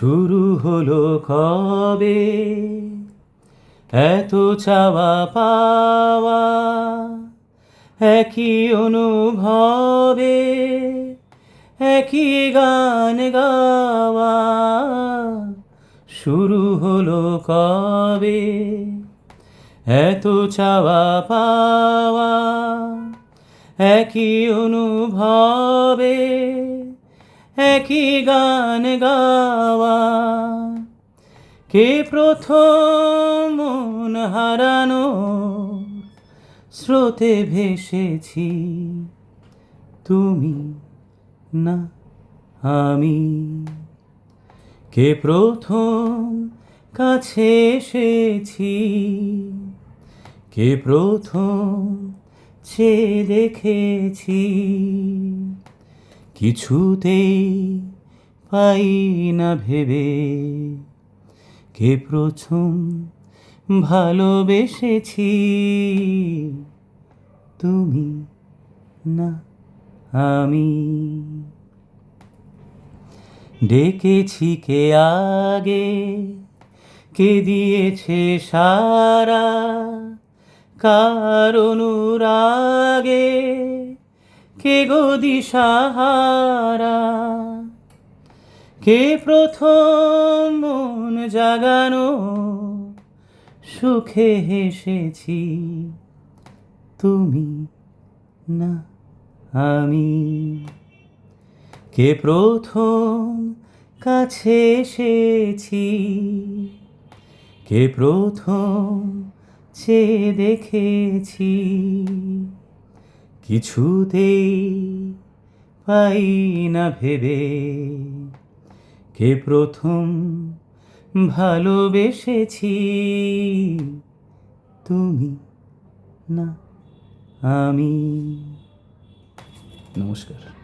শুরু হলো কবে? এত চাওয়া পাওয়া, একই অনুভবে, একই গান গাওয়া, শুরু হলো কবে? এত চাওয়া পাওয়া, একই অনুভবে একই গান গাওয়া। কে প্রথম মন হারানো? স্রোতে ভেসেছি তুমি না আমি। কে প্রথম কাছে এসেছি? কে প্রথম ছে দেখেছি? কিছুতেই পাই না ভেবে কে প্রথম ভালোবেসেছি তুমি না আমি। ডেকেছি কে আগে, কে দিয়েছে সারা কারণ অনুরাগে কে গদি সাহারা কে প্রথম মন জাগানো? সুখে হেসেছি তুমি না আমি। কে প্রথম কাছে এসেছি? কে প্রথম চে দেখেছি? কিছুতেই পাই না ভেবে। কে প্রথম ভালোবেসেছি? তুমি না আমি। নমস্কার।